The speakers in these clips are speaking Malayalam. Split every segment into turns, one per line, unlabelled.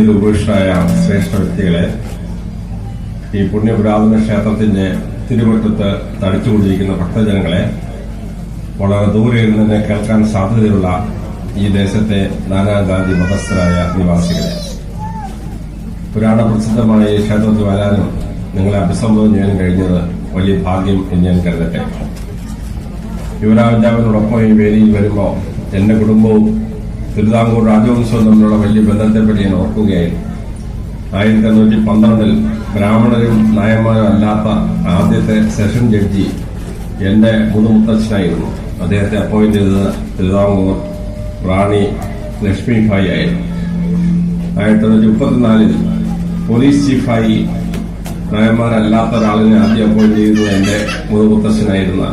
വേദിയിൽ ഉപേക്ഷരായ ശ്രേഷ്ഠ വ്യക്തികളെ ഈ പുണ്യപുരാതന ക്ഷേത്രത്തിന്റെ തിരുവട്ടത്ത് തടിച്ചുകൊണ്ടിരിക്കുന്ന ഭക്തജനങ്ങളെ വളരെ ദൂരെ ഇരുന്ന് കേൾക്കാൻ സാധ്യതയുള്ള ഈ ദേശത്തെ നാനാജാതി മതസ്ഥരായ നിവാസികളെ. പുരാണ പ്രസിദ്ധമായ ഈ ക്ഷേത്രത്തിൽ വരാനും നിങ്ങളെ അഭിസംബോധന ചെയ്യാൻ കഴിഞ്ഞത് വലിയ ഭാഗ്യം എന്ന് ഞാൻ കരുതട്ടെ. യുവരാജാവിനോടൊപ്പം ഈ വേദിയിൽ വരുമ്പോൾ എന്റെ കുടുംബവും തിരുവിതാംകൂർ രാജവംശവും തമ്മിലുള്ള വലിയ ബന്ധത്തെപ്പറ്റി ഞാൻ ഓർക്കുകയായിരുന്നു. ആയിരത്തി എണ്ണൂറ്റി പന്ത്രണ്ടിൽ ബ്രാഹ്മണരും നായന്മാരും അല്ലാത്ത ആദ്യത്തെ സെഷൻ ജഡ്ജി എന്റെ മുതുമുത്തച്ഛനായിരുന്നു അദ്ദേഹത്തെ അപ്പോയിന്റ് ചെയ്തത് തിരുവിതാംകൂർ റാണി ലക്ഷ്മിഭായി ആയിരുന്നു. ആയിരത്തി തൊള്ളായിരത്തി മുപ്പത്തിനാലിൽ പോലീസ് ചീഫായി നായന്മാരല്ലാത്ത ഒരാളിനെ ആദ്യം അപ്പോയിന്റ് ചെയ്തത് എന്റെ മുതുമുത്തച്ഛനായിരുന്ന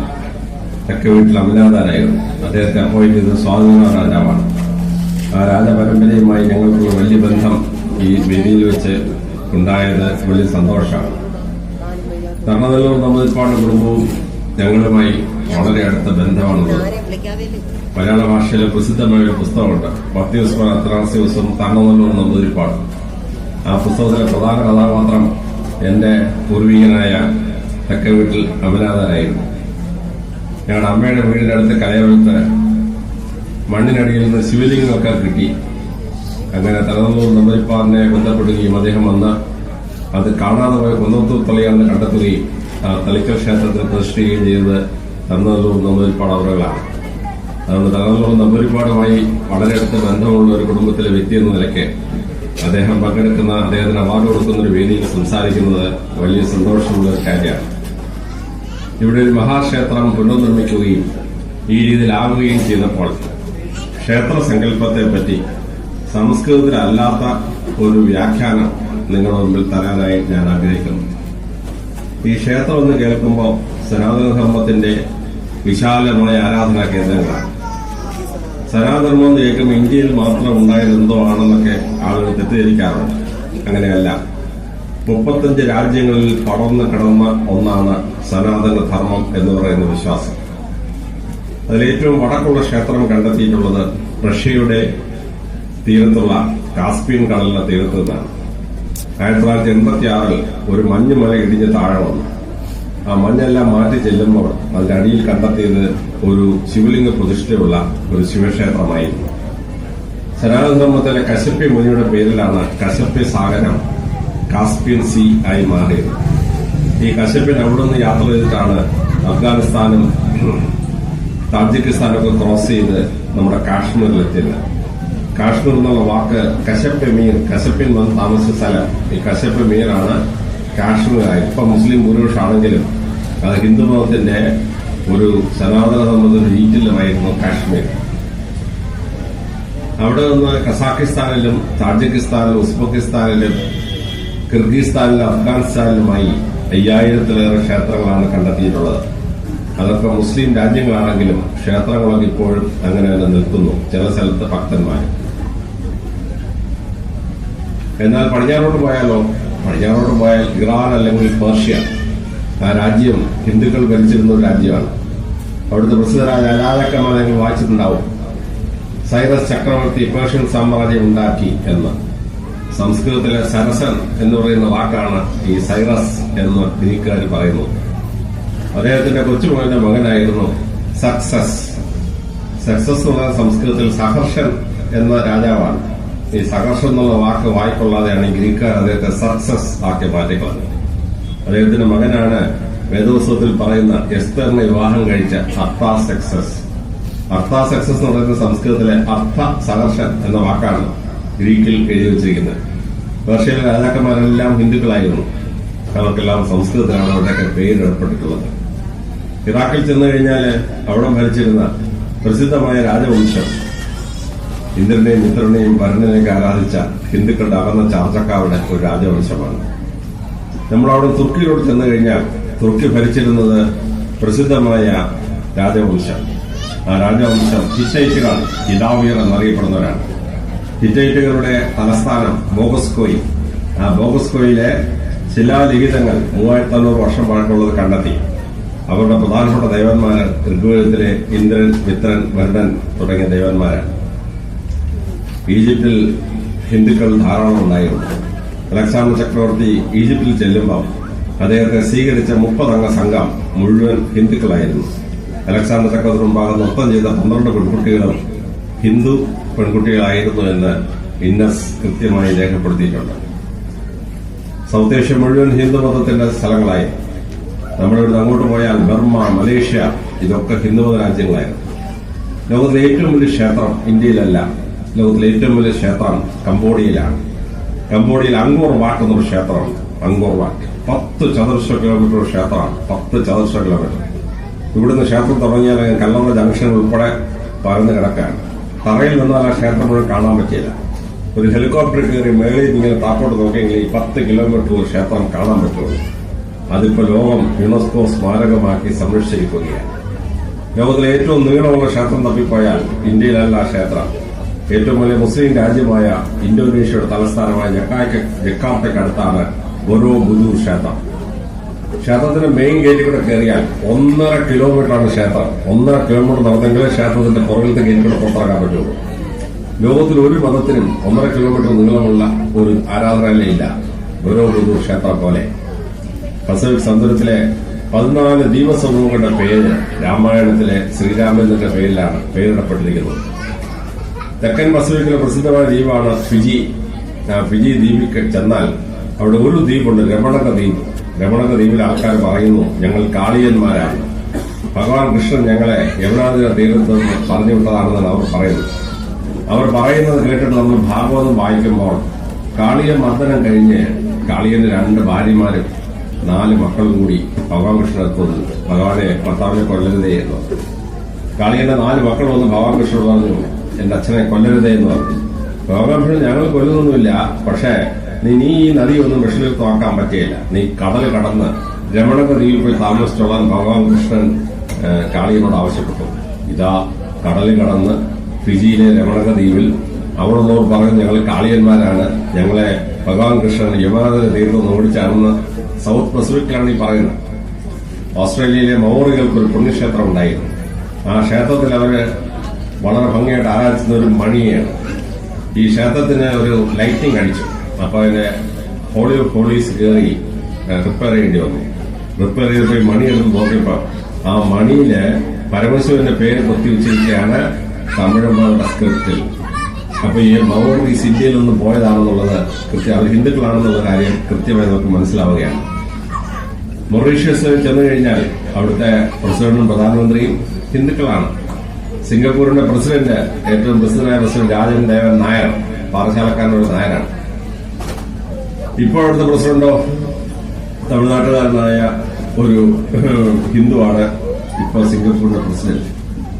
തെക്കെ വീട്ടിൽ അമലാദാനായിരുന്നു അദ്ദേഹത്തെ അപ്പോയിന്റ് ചെയ്തത് സ്വാതന്ത്ര്യ രാജാവാണ് ആ രാജപരമ്പരയുമായി ഞങ്ങൾക്കുള്ള വലിയ ബന്ധം ഈ വേദിയിൽ വെച്ച് ഉണ്ടായത് വലിയ സന്തോഷമാണ്. ധർമ്മനല്ലൂർ നമ്പൂതിരിപ്പാട് കുടുംബവും ഞങ്ങളുമായി വളരെ അടുത്ത ബന്ധമാണുള്ളത്. മലയാള ഭാഷയിലെ പ്രസിദ്ധമായ ഒരു പുസ്തകമുണ്ട്. പത്യൂസ്മർ അത്രാസ്യൂസും തർണനെല്ലൂർ നമ്മുതിരിപ്പാട് ആ പുസ്തകത്തിലെ പ്രധാന കഥാപാത്രം എന്റെ പൂർവികനായ തെക്കവീട്ടിൽ വീട്ടിൽ അമലാദാനായിരുന്നു ഞങ്ങളുടെ അമ്മയുടെ വീടിന്റെ അടുത്ത് കലയവലത്ത് മണ്ണിനടിയിൽ നിന്ന് ശിവലിംഗമൊക്കെ കിട്ടി. അങ്ങനെ തലനല്ലൂർ നമ്പരിപ്പാറിനെ ബന്ധപ്പെടുകയും അദ്ദേഹം വന്ന് അത് കാണാതെ പോയ കുന്നത്തൂർ തളിയാണെന്ന് കണ്ടെത്തുകയും തളിക്കൽ ക്ഷേത്രത്തിൽ പ്രതിഷ്ഠിക്കുകയും ചെയ്തത് തലനല്ലൂർ നമ്പരിപ്പാട് അവരുകളാണ്. അതുകൊണ്ട് തലനല്ലൂർ നമ്പരിപ്പാടുമായി വളരെ അടുത്ത ബന്ധമുള്ള ഒരു കുടുംബത്തിലെ വ്യക്തി എന്ന നിലയ്ക്ക് അദ്ദേഹം പങ്കെടുക്കുന്ന അദ്ദേഹത്തിന് അവാർഡ് കൊടുക്കുന്ന ഒരു വേദിയിൽ സംസാരിക്കുന്നത് വലിയ സന്തോഷമുള്ള ഒരു കാര്യമാണ്. ഇവിടെ ഒരു മഹാക്ഷേത്രം പുനർനിർമ്മിക്കുകയും ഈ രീതിയിലാവുകയും ചെയ്തപ്പോൾ ക്ഷേത്ര സങ്കല്പത്തെ പറ്റി സംസ്കൃതത്തിലല്ലാത്ത ഒരു വ്യാഖ്യാനം നിങ്ങളുടെ മുമ്പിൽ തരാനായി ഞാൻ ആഗ്രഹിക്കുന്നു. ഈ ക്ഷേത്രം എന്ന് കേൾക്കുമ്പോൾ സനാതനധർമ്മത്തിന്റെ വിശാലമായ ആരാധനാ കേന്ദ്രങ്ങളാണ്. സനാതനധർമ്മം എന്ന് കേൾക്കുമ്പോൾ ഇന്ത്യയിൽ മാത്രം ഉണ്ടായത് എന്തോ ആണെന്നൊക്കെ ആളുകൾ തെറ്റിദ്ധരിക്കാറുണ്ട്. അങ്ങനെയല്ല. മുപ്പത്തഞ്ച് രാജ്യങ്ങളിൽ പടർന്നു കിടന്ന ഒന്നാണ് സനാതന ധർമ്മം എന്ന് പറയുന്ന വിശ്വാസം. അതിൽ ഏറ്റവും വടക്കുള്ള ക്ഷേത്രം കണ്ടെത്തിയിട്ടുള്ളത് റഷ്യയുടെ തീരത്തുള്ള കാസ്പിയൻ കടലിന്റെ തീരത്ത് നിന്നാണ്. ആയിരത്തി തൊള്ളായിരത്തി എൺപത്തി ആറിൽ ഒരു മഞ്ഞുമല ഇടിഞ്ഞ് താഴെ വന്നു. ആ മഞ്ഞെല്ലാം മാറ്റി ചെല്ലുമ്പോൾ അതിന്റെ അടിയിൽ കണ്ടെത്തിയത് ഒരു ശിവലിംഗ പ്രതിഷ്ഠയുള്ള ഒരു ശിവക്ഷേത്രമായിരുന്നു. സനാതനധർമ്മത്തിലെ കശപ്പി മുനിയുടെ പേരിലാണ് കശപ്പി സാഗരം കാസ്പിയൻ സി ആയി മാറിയത്. ഈ കശപ്പിൻ അവിടെ നിന്ന് യാത്ര ചെയ്തിട്ടാണ് അഫ്ഗാനിസ്ഥാനും താജിക്കിസ്ഥാനൊക്കെ ക്രോസ് ചെയ്ത് നമ്മുടെ കാശ്മീരിലെത്തിയത് കാശ്മീർ എന്നുള്ള വാക്ക് കശപ്പ് മീർ കശപ്പിൻ വന്ന് താമസിച്ച സ്ഥലം. ഈ കശപ്പ് മീറാണ് കാശ്മീർ ഇപ്പൊ മുസ്ലിം ഭൂരിപക്ഷമാണെങ്കിലും അത് ഹിന്ദു മതത്തിന്റെ ഒരു സനാതന സംബന്ധ ഈറ്റിലുമായിരുന്നു കാശ്മീർ. അവിടെ നിന്ന് കസാഖിസ്ഥാനിലും താജിക്കിസ്ഥാനിലും ഉസ്ബെക്കിസ്ഥാനിലും കിർഗിസ്ഥാനിലും അഫ്ഗാനിസ്ഥാനിലുമായി അയ്യായിരത്തിലേറെ ക്ഷേത്രങ്ങളാണ് കണ്ടെത്തിയിട്ടുള്ളത്. അതൊക്കെ മുസ്ലിം രാജ്യങ്ങളാണെങ്കിലും ക്ഷേത്രങ്ങളൊക്കെ ഇപ്പോഴും അങ്ങനെ തന്നെ നിൽക്കുന്നു ചില സ്ഥലത്ത് ഭക്തന്മാർ എന്നാൽ പടിഞ്ഞാറോട്ട് പോയാലോ? പടിഞ്ഞാറോട്ട് പോയാൽ ഇറാൻ അല്ലെങ്കിൽ പേർഷ്യ. ആ രാജ്യം ഹിന്ദുക്കൾ ഭരിച്ചിരുന്ന ഒരു രാജ്യമാണ്. അവിടുത്തെ പ്രസിദ്ധരായ അലാലക്കന്മാർ നിങ്ങൾ വായിച്ചിട്ടുണ്ടാവും. സൈറസ് ചക്രവർത്തി പേർഷ്യൻ സാമ്രാജ്യം ഉണ്ടാക്കി എന്ന്. സംസ്കൃതത്തിലെ സരസൻ എന്ന് പറയുന്ന വാക്കാണ് ഈ സൈറസ് എന്ന് ഗ്രീക്കുകാർ പറയുന്നത്. അദ്ദേഹത്തിന്റെ കൊച്ചുമകന്റെ മകനായിരുന്നു സക്സസ്. സക്സസ് എന്ന് പറയുന്ന സംസ്കൃതത്തിൽ സഹർഷൻ എന്ന രാജാവാണ്. ഈ സഹർഷൻ എന്നുള്ള വാക്ക് വായിക്കൊള്ളാതെയാണ് ഈ ഗ്രീക്കാർ അദ്ദേഹത്തെ സക്സസ് ആക്കി മാറ്റിക്കളഞ്ഞത്. അദ്ദേഹത്തിന്റെ മകനാണ് വേദോത്സവത്തിൽ പറയുന്ന എസ്തറിനെ വിവാഹം കഴിച്ച അർത്ഥാ സക്സസ്. അർത്ഥാ സക്സസ് എന്ന് പറയുന്ന സംസ്കൃതത്തിലെ അർത്ഥ സഹർഷൻ എന്ന വാക്കാണ് ഗ്രീക്കിൽ എഴുതി വച്ചിരിക്കുന്നത്. പേർഷ്യയിലെ രാജാക്കന്മാരെല്ലാം ഹിന്ദുക്കളായിരുന്നു. അവർക്കെല്ലാം സംസ്കൃതത്തിലാണ് അവരുടെയൊക്കെ പേര് ഏർപ്പെട്ടിട്ടുള്ളത്. ഇറാഖിൽ ചെന്നു കഴിഞ്ഞാൽ അവിടെ ഭരിച്ചിരുന്ന പ്രസിദ്ധമായ രാജവംശം ഇന്ദ്രനെയും മിത്രനെയും ഭരണനെയൊക്കെ ആരാധിച്ച ഹിന്ദുക്കളുടെ അകന്ന ചാർച്ചക്കാരുടെ ഒരു രാജവംശമാണ്. നമ്മളവിടെ തുർക്കിയിലോട് ചെന്നു കഴിഞ്ഞാൽ തുർക്കി ഭരിച്ചിരുന്നത് പ്രസിദ്ധമായ രാജവംശം. ആ രാജവംശം ഹിറ്റൈറ്റുകൾ ഇതാവിയർ എന്നറിയപ്പെടുന്നവരാണ്. ഹിറ്റൈറ്റുകളുടെ തലസ്ഥാനം ബോഗസ്കോയി. ആ ബോഗസ്കോയിലെ ശിലാലിഖിതങ്ങൾ മൂവായിരത്തി അഞ്ഞൂറ് വർഷം പഴക്കമുള്ളത് കണ്ടെത്തി. അവരുടെ പ്രധാനപ്പെട്ട ദേവന്മാർ ഋഗ്വേദത്തിലെ ഇന്ദ്രൻ മിത്രൻ വരുണൻ തുടങ്ങിയ ദേവന്മാരാണ്. ഈജിപ്തിൽ ഹിന്ദുക്കൾ ധാരാളം ഉണ്ടായിരുന്നു അലക്സാണ്ടർ ചക്രവർത്തി ഈജിപ്തിൽ ചെല്ലുമ്പോൾ അദ്ദേഹത്തെ സ്വീകരിച്ച മുപ്പതംഗ സംഘം മുഴുവൻ ഹിന്ദുക്കളായിരുന്നു. അലക്സാണ്ടർ ചക്രവർത്തി മുമ്പാകെ നൃത്തം ചെയ്ത പന്ത്രണ്ട് പെൺകുട്ടികളും ഹിന്ദു പെൺകുട്ടികളായിരുന്നു എന്ന് ഇന്നസ് കൃത്യമായി രേഖപ്പെടുത്തിയിട്ടുണ്ട്. സൗത്ത് ഏഷ്യ മുഴുവൻ ഹിന്ദു മതത്തിന്റെ സ്ഥലങ്ങളായി. നമ്മുടെ ഇവിടുന്ന് അങ്ങോട്ട് പോയാൽ ബർമ്മ മലേഷ്യ ഇതൊക്കെ ഹിന്ദുമത രാജ്യങ്ങളായിരുന്നു ലോകത്തിലെ ഏറ്റവും വലിയ ക്ഷേത്രം ഇന്ത്യയിലല്ല. ലോകത്തിലെ ഏറ്റവും വലിയ ക്ഷേത്രം കംബോഡിയയിലാണ്. കംബോഡിയയിൽ അങ്കോർ വാട്ട് എന്നൊരു ക്ഷേത്രമുണ്ട് അങ്കോർ വാട്ട്. പത്ത് ചതുരശ്ര കിലോമീറ്റർ ക്ഷേത്രമാണ് പത്ത് ചതുരശ്ര കിലോമീറ്റർ ഇവിടുന്ന് ക്ഷേത്രം തുടങ്ങിയാൽ കല്ലറ ജംഗ്ഷൻ ഉൾപ്പെടെ പരന്ന് കിടക്കാണ് തറയിൽ നിന്നാൽ ആ ക്ഷേത്രം മുഴുവൻ കാണാൻ പറ്റിയില്ല. ഒരു ഹെലികോപ്റ്റർ കയറി മേളിൽ ഇങ്ങനെ താപ്പോട്ട് നോക്കിയെങ്കിൽ ഈ പത്ത് കിലോമീറ്റർ ക്ഷേത്രം കാണാൻ പറ്റുള്ളൂ. അതിപ്പോ ലോകം യുനെസ്കോ സ്മാരകമാക്കി സംരക്ഷിച്ചിരിക്കുകയാണ്. ലോകത്തിലെ ഏറ്റവും നീളമുള്ള ക്ഷേത്രം തപ്പിപ്പോയാൽ ഇന്ത്യയിലല്ല ക്ഷേത്രം. ഏറ്റവും വലിയ മുസ്ലിം രാജ്യമായ ഇന്തോനേഷ്യയുടെ തലസ്ഥാനമായ ജക്കായ്ക്ക് ഗൊരോ ബൊരോ ബുദൂർ ക്ഷേത്രം. ക്ഷേത്രത്തിന്റെ മെയിൻ ഗേറ്റിൽ കൂടെ കയറിയാൽ ഒന്നര കിലോമീറ്ററാണ് ക്ഷേത്രം. ഒന്നര കിലോമീറ്റർ നടന്നെങ്കിലേ ക്ഷേത്രത്തിന്റെ പുറകിലത്തെ ഗേറ്റിൽ കൂടെ പുറത്തിറങ്ങാൻ പറ്റുള്ളൂ ലോകത്തിൽ ഒരു മതത്തിനും ഒന്നര കിലോമീറ്റർ നീളമുള്ള ഒരു ആരാധനാലയമില്ല ഗൊരോ ബുദൂർ ക്ഷേത്രം പോലെ. പസഫിക് സമുദ്രത്തിലെ പതിനാല് ദ്വീപസമൂഹങ്ങളുടെ പേര് രാമായണത്തിലെ ശ്രീരാമന്റെ പേരിലാണ് പേരിടപ്പെട്ടിരിക്കുന്നത്. തെക്കൻ പസഫിക്കിലെ പ്രസിദ്ധമായ ദ്വീപാണ് ഫിജി. ഫിജി ദ്വീപിൽ ചെന്നാൽ അവിടെ ഒരു ദ്വീപുണ്ട് രമണക ദ്വീപ്. രമണക ദ്വീപിലെ ആൾക്കാർ പറയുന്നു ഞങ്ങൾ കാളിയന്മാരാണ്. ഭഗവാൻ കൃഷ്ണൻ ഞങ്ങളെ യമുനാതിര തീരത്ത് നിന്ന് പറഞ്ഞു വിട്ടതാണെന്നാണ് അവർ പറയുന്നത്. അവർ പറയുന്നത് കേട്ടിട്ട് നമ്മൾ ഭാഗവതം വായിക്കുമ്പോൾ കാളിയ മർദ്ദനം കഴിഞ്ഞ് കാളിയന്റെ രണ്ട് ഭാര്യമാരും നാല് മക്കളും കൂടി ഭഗവാൻ കൃഷ്ണൻ എത്തുന്നു ഭഗവാനെ ഭർത്താവിനെ കൊല്ലരുതേ എന്ന്. കാളിയന്റെ നാല് മക്കൾ വന്ന് ഭഗവാൻ കൃഷ്ണൻ പറഞ്ഞു എന്റെ അച്ഛനെ കൊല്ലരുതേ എന്ന് പറഞ്ഞു. ഭഗവാൻ കൃഷ്ണൻ ഞങ്ങൾ കൊല്ലുന്നൊന്നുമില്ല പക്ഷേ നീ ഈ നദി ഒന്നും തോക്കാൻ പറ്റിയില്ല നീ കടൽ കടന്ന് രമണക ദ്വീപിൽ പോയി താമസിച്ചോളാൻ ഭഗവാൻ കൃഷ്ണൻ കാളികനോട് ആവശ്യപ്പെട്ടു. ഇതാ കടൽ കടന്ന് ഫിജിയിലെ രമണക ദ്വീപിൽ അവിടുന്നവർ പറഞ്ഞു ഞങ്ങൾ കാളിയന്മാരാണ്. ഞങ്ങളെ ഭഗവാൻ കൃഷ്ണൻ യമുനാഥ തീർത്ഥം ഓടിച്ചാണെന്ന് സൗത്ത് പസഫിക്കിലാണ് ഈ പറയുന്നത്. ഓസ്ട്രേലിയയിലെ മൗറികൾക്ക് ഒരു പുണ്യക്ഷേത്രം ഉണ്ടായിരുന്നു. ആ ക്ഷേത്രത്തിൽ അവർ വളരെ ഭംഗിയായിട്ട് ആരാധിക്കുന്ന ഒരു മണിയാണ്. ഈ ക്ഷേത്രത്തിന് ഒരു ലൈറ്റിംഗ് അടിച്ചു. അപ്പൊ അതിന്റെ ഹോളി പോലീസ് കയറി റിപ്പയർ ചെയ്യേണ്ടി വന്നു. റിപ്പയർ ചെയ്ത് പോയി മണി എടുത്ത് നോക്കിയപ്പോ ആ മണിയിൽ പരമശിവന്റെ പേര് കൊത്തിവെച്ചിരിക്കുകയാണ് തമിഴന്മാരുടെ സ്ക്രിപ്റ്റിൽ അപ്പൊ ഈ മൗറീസ് ഇന്ത്യയിൽ നിന്ന് പോയതാണെന്നുള്ളത് കൃത്യം അവർ ഹിന്ദുക്കളാണെന്നുള്ള കാര്യം കൃത്യമായി നമുക്ക് മനസ്സിലാവുകയാണ്. മൊറീഷ്യസിൽ ചെന്നു കഴിഞ്ഞാൽ അവിടുത്തെ പ്രസിഡന്റും പ്രധാനമന്ത്രിയും ഹിന്ദുക്കളാണ്. സിംഗപ്പൂരിന്റെ പ്രസിഡന്റ് ഏറ്റവും പ്രസിഡന്റായ പ്രസിഡന്റ് രാജൻ ദേവൻ നായർ പാറശാലക്കാരനൊരു നായരാണ്. ഇപ്പോൾ അവിടുത്തെ പ്രസിഡന്റോ തമിഴ്നാട്ടുകാരനായ ഒരു ഹിന്ദുവാണ് ഇപ്പോൾ സിംഗപ്പൂരിന്റെ പ്രസിഡന്റ്.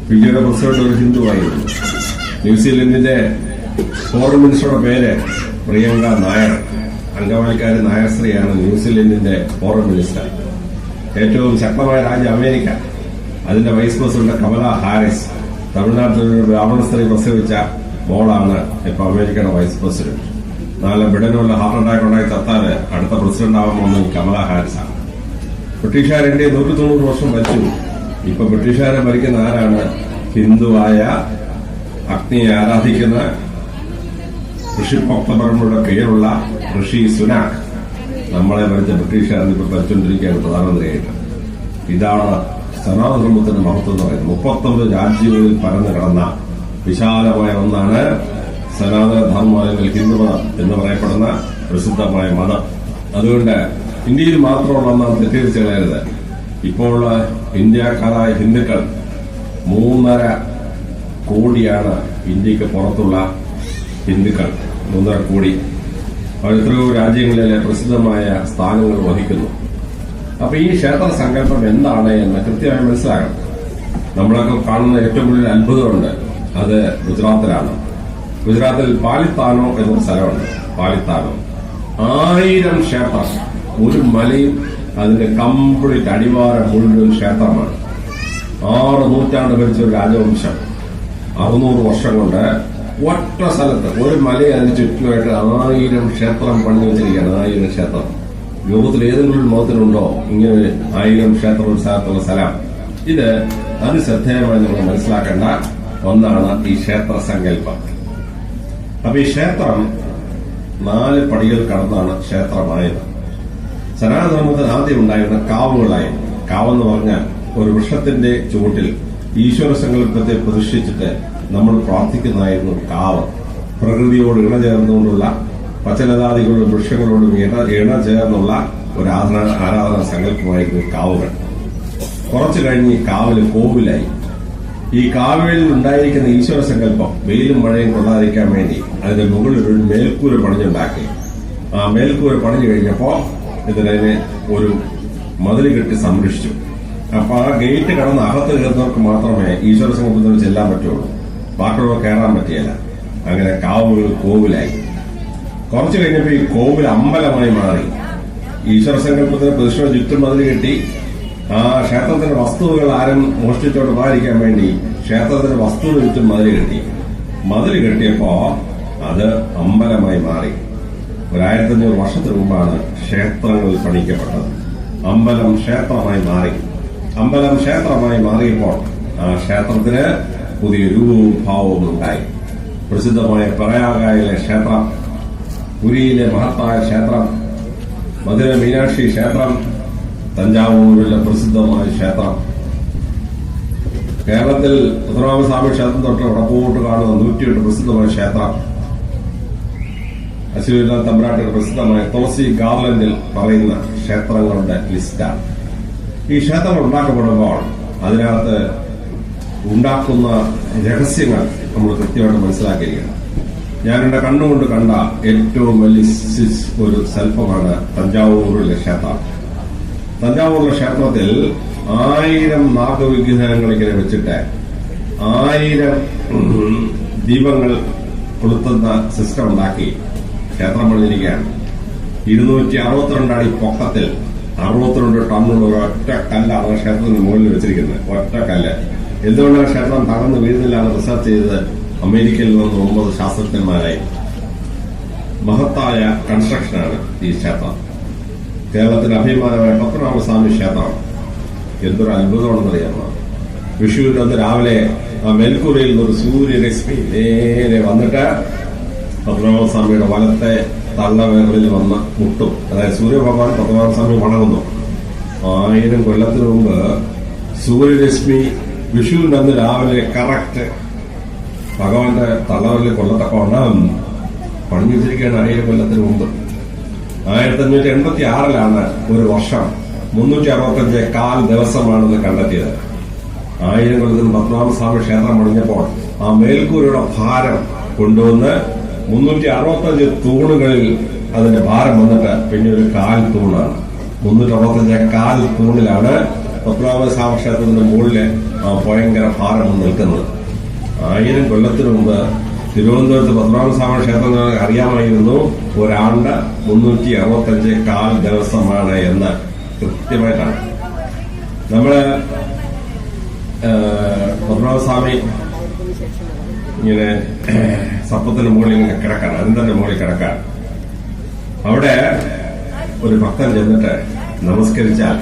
പിന്നീട് പ്രസിഡന്റ് ഒരു ഹിന്ദുവായിരുന്നു. ന്യൂസിലൻഡിന്റെ ഫോറിൻ മിനിസ്റ്ററുടെ പേര് പ്രിയങ്ക നായർ. അംഗവാലിക്കാരി നായർ ന്യൂസിലൻഡിന്റെ ഫോറിൻ മിനിസ്റ്റർ. ഏറ്റവും ശക്തമായ രാജ്യം അമേരിക്ക. അതിന്റെ വൈസ് പ്രസിഡന്റ് കമല ഹാരിസ് തമിഴ്നാട്ടിൽ ഒരു ബ്രാഹ്മണ സ്ത്രീ പ്രസവിച്ച മോളാണ് ഇപ്പൊ അമേരിക്കയുടെ വൈസ് പ്രസിഡന്റ് നാളെ ബ്രിട്ടനുള്ള ഹാർട്ട് അറ്റാക്ക് ഉണ്ടായി തത്താൽ അടുത്ത പ്രസിഡന്റ് ആവാൻ പോകുന്നത് കമല ഹാരിസ് ആണ് ബ്രിട്ടീഷുകാർ ഇന്ത്യയെ നൂറ്റി തൊണ്ണൂറ് വർഷം ഭരിച്ചു. ഇപ്പൊ ബ്രിട്ടീഷുകാരെ ഭരിക്കുന്ന ആരാണ്? ഹിന്ദുവായ അഗ്നിയെ ആരാധിക്കുന്ന ഋഷി ഭക്തപരമുള്ള പേരുള്ള ഋഷി സുനാക് നമ്മളെ ഭരിച്ച ബ്രിട്ടീഷുകാരൻ ഇപ്പൊ ഭരിച്ചുകൊണ്ടിരിക്കുകയാണ് പ്രധാനമന്ത്രിയായിട്ട്. ഇതാണ് സനാതന ധർമ്മത്തിന്റെ മഹത്വം എന്ന് പറയുന്നത്. മുപ്പത്തൊമ്പത് രാജ്യങ്ങളിൽ പരന്നു കിടന്ന വിശാലമായ ഒന്നാണ് സനാതന ധർമ്മം അല്ലെങ്കിൽ ഹിന്ദുമതം എന്ന് പറയപ്പെടുന്ന പ്രസിദ്ധമായ മതം. അതുകൊണ്ട് ഇന്ത്യയിൽ മാത്രമുള്ള ഒന്നാണ് തെറ്റിദ്ധിച്ചത് ഇപ്പോൾ ഇന്ത്യക്കാരായ ഹിന്ദുക്കൾ മൂന്നര കോടിയാണ് ഇന്ത്യയ്ക്ക് പുറത്തുള്ള ഹിന്ദുക്കൾ. മൂന്നര കോടി. എത്രയോ രാജ്യങ്ങളിലെ പ്രസിദ്ധമായ സ്ഥാനങ്ങൾ വഹിക്കുന്നു. അപ്പൊ ഈ ക്ഷേത്ര സങ്കല്പം എന്താണ് എന്ന് കൃത്യമായി മനസ്സിലാകണം നമ്മളൊക്കെ കാണുന്ന ഏറ്റവും കൂടുതൽ അത്ഭുതമുണ്ട് അത് ഗുജറാത്തിലാണ്. ഗുജറാത്തിൽ പാലിത്താനോ എന്നൊരു സ്ഥലമുണ്ട് പാലിത്താനോ. ആയിരം ക്ഷേത്രം. ഒരു മലയും അതിന്റെ കംപ്ലീറ്റ് അടിവാരം മുഴുവൻ ക്ഷേത്രമാണ്. ആറ് നൂറ്റാണ്ട് ഭരിച്ച ഒരു രാജവംശം. അറുന്നൂറ് വർഷം കൊണ്ട് ഒറ്റ സ്ഥലത്ത് ഒരു മലയെ അതിന് ചുറ്റുമായിട്ട് ആയിരം ക്ഷേത്രം പണി വെച്ചിരിക്കുകയാണ് ആയിരം ക്ഷേത്രം. ലോകത്തിൽ ഏതെങ്കിലും മതത്തിലുണ്ടോ ഇങ്ങനെ ആയിരം ക്ഷേത്രം ഒരു സ്ഥലത്തുള്ള സ്ഥലം. ഇത് അതിശ്രദ്ധേയമായി നിങ്ങൾ മനസ്സിലാക്കേണ്ട ഒന്നാണ് ഈ ക്ഷേത്ര സങ്കല്പം. അപ്പൊ ഈ ക്ഷേത്രം നാല് പടികൾ കടന്നാണ് ക്ഷേത്രമായത്. സനാതനമത്തിൽ ആദ്യം ഉണ്ടായിരുന്ന കാവുകളായി. കാവെന്ന് പറഞ്ഞാൽ ഒരു വൃക്ഷത്തിന്റെ ചുവട്ടിൽ ഈശ്വര സങ്കല്പത്തെ പ്രതിഷ്ഠിച്ചിട്ട് നമ്മൾ പ്രാർത്ഥിക്കുന്നതായിരുന്നു കാവ്. പ്രകൃതിയോട് ഇണ ചേർന്നുകൊണ്ടുള്ള പച്ചലതാദികളോടും വൃക്ഷങ്ങളോടും ഇണ ഇണ ചേർന്നുള്ള ഒരു ആരാധന ആരാധനാ സങ്കല്പമായിരുന്നു കാവുകൾ. കുറച്ചു കഴിഞ്ഞ് ഈ കാവിൽ കോവിലായി. ഈ കാവലിൽ ഉണ്ടായിരിക്കുന്ന ഈശ്വര സങ്കല്പം വെയിലും മഴയും കൊള്ളാതിരിക്കാൻ വേണ്ടി അതിന്റെ മുകളിൽ ഒരു മേൽക്കൂര പണിഞ്ഞുണ്ടാക്കി. ആ മേൽക്കൂര പണിഞ്ഞു കഴിഞ്ഞപ്പോ ഇതിനെ ഒരു മതിൽ കെട്ടി സംരക്ഷിച്ചു. അപ്പൊ ആ ഗേറ്റ് കടന്ന് അകത്ത് കയറുന്നവർക്ക് മാത്രമേ ഈശ്വര സങ്കല്പത്തിന് ചെല്ലാൻ പറ്റുള്ളൂ. ബാക്കിയുള്ളവർ കയറാൻ പറ്റിയല്ല. അങ്ങനെ കാവുകൾ കോവിലായി. കുറച്ചു കഴിഞ്ഞപ്പോൾ ഈ കോവിൽ അമ്പലമായി മാറി. ഈശ്വര സങ്കല്പത്തിന് പ്രതിഷ്ഠ ചുറ്റും മതിൽ കെട്ടി. ആ ക്ഷേത്രത്തിന്റെ വസ്തുവകൾ ആരും മോഷ്ടിച്ചോട്ട് പോകാതിരിക്കാൻ വേണ്ടി ക്ഷേത്രത്തിന്റെ വസ്തുവിന് ചുറ്റും മതിൽ കെട്ടി. മതിൽ കെട്ടിയപ്പോ അത് അമ്പലമായി മാറി. ഒരായിരത്തി അഞ്ഞൂറ് വർഷത്തിന് മുമ്പാണ് ക്ഷേത്രങ്ങൾ പണിക്കപ്പെട്ടത്. അമ്പലം ക്ഷേത്രമായി മാറി. അമ്പലം ക്ഷേത്രമായി മാറിയപ്പോൾ ആ ക്ഷേത്രത്തിന് പുതിയ രൂപവും ഉണ്ടായി. പ്രസിദ്ധമായ പ്രയാഗായിലെ ക്ഷേത്രം പുരിയിലെ മഹത്തായ ക്ഷേത്രം മധുര മീനാക്ഷി ക്ഷേത്രം തഞ്ചാവൂരിലെ പ്രസിദ്ധമായ ക്ഷേത്രം. കേരളത്തിൽ പത്മനാഭസ്വാമി ക്ഷേത്രം തൊട്ട് വടക്കോട്ട് കാണുന്ന നൂറ്റിയെട്ട് പ്രസിദ്ധമായ ക്ഷേത്രം. അശ്വരീനാഥ് തമ്പ്രാട്ടിന്റെ പ്രസിദ്ധമായ തുളസി ഗാർലൻഡിൽ പറയുന്ന ക്ഷേത്രങ്ങളുടെ ലിസ്റ്റാണ്. ഈ ക്ഷേത്രങ്ങൾ ഉണ്ടാക്കപ്പെടുമ്പോൾ അതിനകത്ത് ഉണ്ടാക്കുന്ന രഹസ്യങ്ങൾ നമ്മൾ കൃത്യമായിട്ട് മനസ്സിലാക്കിയിരിക്കണം. ഞാൻ എന്റെ കണ്ണുകൊണ്ട് കണ്ട ഏറ്റവും വലിയ ഒരു സൽപ്പമാണ് തഞ്ചാവൂരിലെ ക്ഷേത്രം. തഞ്ചാവൂരിലെ ക്ഷേത്രത്തിൽ ആയിരം നാഗവിഗ്രഹങ്ങൾ ഇങ്ങനെ വെച്ചിട്ട് ആയിരം ദീപങ്ങൾ കൊളുത്തുന്ന സിസ്റ്റം ഉണ്ടാക്കി ക്ഷേത്രം പണിഞ്ഞിരിക്കുകയാണ് ഇരുന്നൂറ്റി അറുപത്തിരണ്ട് അടി പൊക്കത്തിൽ അറുപത്തിരണ്ട് ടണ്ണുള്ള ഒറ്റ കല്ലാണ് ക്ഷേത്രത്തിന് മുകളിൽ വെച്ചിരിക്കുന്നത്. ഒറ്റ കല്ല്. എന്തുകൊണ്ടാണ് ക്ഷേത്രം തകർന്ന് വീഴുന്നില്ല എന്ന് റിസർച്ച് ചെയ്തത് അമേരിക്കയിൽ നിന്ന് ഒമ്പത് ശാസ്ത്രജ്ഞന്മാരായി? മഹത്തായ കൺസ്ട്രക്ഷനാണ് ഈ ക്ഷേത്രം. കേരളത്തിന് അഭിമാനമായ പത്മനാഭസ്വാമി ക്ഷേത്രം എന്തൊരു അത്ഭുതമാണെന്നറിയാമോ വിഷുവിന്റെ അന്ന് രാവിലെ ആ മേൽക്കൂരയിൽ നിന്ന് ഒരു സൂര്യരശ്മി നേരെ വന്നിട്ട് പത്മനാഭസ്വാമിയുടെ വലത്തെ തള്ളവേറിൽ വന്ന് മുട്ടും. അതായത് സൂര്യഭഗവാൻ പത്മനാഭസ്വാമി വണങ്ങുന്നു. ആയിരം കൊല്ലത്തിന് മുമ്പ് സൂര്യരശ്മി വിഷുവിന്റെ അന്ന് രാവിലെ കറക്റ്റ് ഭഗവാന്റെ തള്ളവരിൽ കൊള്ളത്തക്കോണം പണിഞ്ഞു വെച്ചിരിക്കുകയാണ് ആയിരം കൊല്ലത്തിന് മുമ്പ്. ആയിരത്തി അഞ്ഞൂറ്റി എൺപത്തി ആറിലാണ് ഒരു വർഷം മുന്നൂറ്റി അറുപത്തഞ്ച് കാൽ ദിവസമാണെന്ന് കണ്ടെത്തിയത്. ആയിരം കൊല്ലത്തിന് പത്മനാഭസ്വാമി ക്ഷേത്രം പണിഞ്ഞപ്പോൾ ആ മേൽക്കൂരയുടെ ഭാരം കൊണ്ടുവന്ന് മുന്നൂറ്റി അറുപത്തഞ്ച് തൂണുകളിൽ അതിന്റെ ഭാരം വന്നിട്ട് പിന്നെ ഒരു കാൽ തൂണാണ്. മുന്നൂറ്റി അറുപത്തഞ്ച് കാൽ തൂണിലാണ് പത്മനാഭസ്വാമി ക്ഷേത്രത്തിന്റെ മുകളിലെ ഭയങ്കര ഭാരം നിൽക്കുന്നത്. ആയിരം കൊല്ലത്തിന് മുമ്പ് തിരുവനന്തപുരത്ത് പത്മനാഭസ്വാമി ക്ഷേത്രം ഞങ്ങൾക്ക് അറിയാമായിരുന്നു. ഒരാണ്ട് മുന്നൂറ്റി അറുപത്തഞ്ച് കാൽ ദിവസമാണ് എന്ന് കൃത്യമായിട്ടാണ്. നമ്മൾ പത്മനാഭസ്വാമി ഇങ്ങനെ സപ്പത്തിന് മുകളിൽ ഇങ്ങനെ കിടക്കാൻ അനന്തന്റെ മുകളിൽ കിടക്കാൻ അവിടെ ഒരു ഭക്തൻ ചെന്നിട്ട് നമസ്കരിച്ചാൽ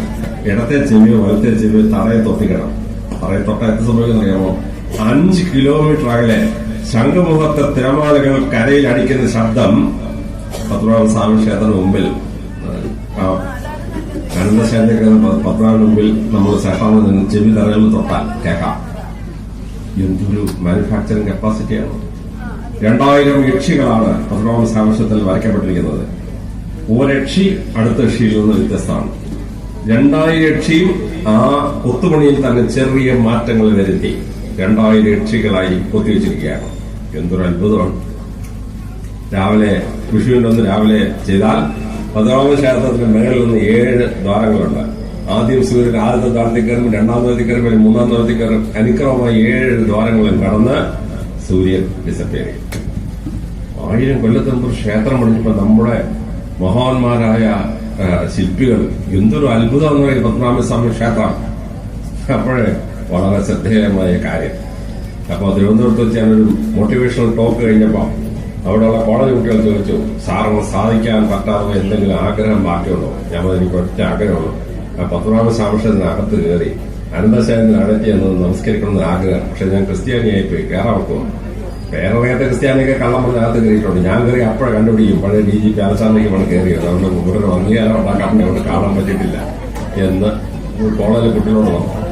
ഇടത്തെ ചെവിയോ വലത്തെ ചെവിയോ തറയെ തൊട്ടിക്കണം. തറയെ തൊട്ട എത്ര സംഭവിക്കുന്ന അറിയാമോ അഞ്ച് കിലോമീറ്റർ അകലെ ശംഖുമുഖത്തെ തിരമാലകൾ കരയിൽ അടിക്കുന്ന ശബ്ദം പത്മനാഭ സ്വാമി ക്ഷേത്രത്തിന് മുമ്പിൽ. ആ പത്മനാഭ മുമ്പിൽ നമ്മൾ സെഫാമിൽ ചെവി തറയിൽ തൊട്ടാൽ കേൾക്കാം. എന്തൊരു മാനുഫാക്ചറിംഗ് കപ്പാസിറ്റിയാണ് രണ്ടായിരം യക്ഷികളാണ് പത്മനാഭ സാമർശ്യത്തിൽ വരയ്ക്കപ്പെട്ടിരിക്കുന്നത്. ഒരു അടുത്ത യക്ഷിയിൽ നിന്ന് വ്യത്യസ്തമാണ്. രണ്ടായിരം ലക്ഷിയും ആ കൊത്തുപണിയിൽ തന്നെ ചെറിയ മാറ്റങ്ങൾ വരുത്തി. രണ്ടായിരം ലക്ഷികളായി കൊത്തിവെച്ചിരിക്കുകയാണ്. എന്തൊരു അത്ഭുതമാണ്. രാവിലെ കൃഷിയുണ്ട് ഒന്ന് രാവിലെ ചെയ്താൽ പതിനാമത് ശാസ്ത്രത്തിന്റെ മേളിൽ നിന്ന് ഏഴ് ദ്വാരങ്ങളുണ്ട്. ആദ്യം സൂര്യൻ ആദ്യത്തെ ദ്വാരത്തിൽ കയറും രണ്ടാം ദ്വാരത്തിൽ കയറും മൂന്നാം ദ്വാരത്തിൽ കയറും. അനുക്രമമായി ഏഴ് ദ്വാരങ്ങളും കടന്ന് സൂര്യൻ ഡിസപ്പിയർ ചെയ്യും. ആയിരം കൊല്ലത്തിന് ക്ഷേത്രം പഠിച്ചപ്പോൾ നമ്മുടെ മഹാന്മാരായ ശില്പികൾ എന്തൊരു അത്ഭുതം എന്ന് പറയുന്നത് പത്മനാഭസ്വാമി ക്ഷേത്രം. അപ്പോഴേ വളരെ ശ്രദ്ധേയമായ കാര്യം. അപ്പോൾ തിരുവനന്തപുരത്ത് വെച്ച് ഞാനൊരു മോട്ടിവേഷണൽ ടോക്ക് കഴിഞ്ഞപ്പോൾ അവിടെയുള്ള കോളേജ് കുട്ടികൾ ചോദിച്ചു സാറിന് സാധിക്കാൻ പറ്റാത്ത എന്തെങ്കിലും ആഗ്രഹം ബാക്കിയുണ്ടോ? ഞാൻ എനിക്ക് ഒറ്റ ആഗ്രഹമുള്ളൂ. ആ പത്മനാഭ സാമക്ഷത്തിനകത്ത് കയറി അനന്തശാലിന് അടറ്റി എന്ന് നമസ്കരിക്കണമെന്ന് ആഗ്രഹം. പക്ഷെ ഞാൻ ക്രിസ്ത്യാനിയായി പോയി കയറാൻ ഒക്കുമോ പേരറിയാത്ത ക്രിസ്ത്യാനിയൊക്കെ കള്ളം പറഞ്ഞ അകത്ത് കയറിയിട്ടുണ്ട്. ഞാൻ കയറി അപ്പോഴെ കണ്ടുപിടിക്കും. പഴയ ഡി ജി പി അലസാറിലേക്ക് ഇവിടെ കയറിയത്. അതുകൊണ്ട് ഒരു അംഗീകാരം ഉണ്ടാക്കാൻ അവിടെ കാണാൻ പറ്റിയിട്ടില്ല. എന്ന് കോളേജിലെ കുട്ടികളോട് പറഞ്ഞു.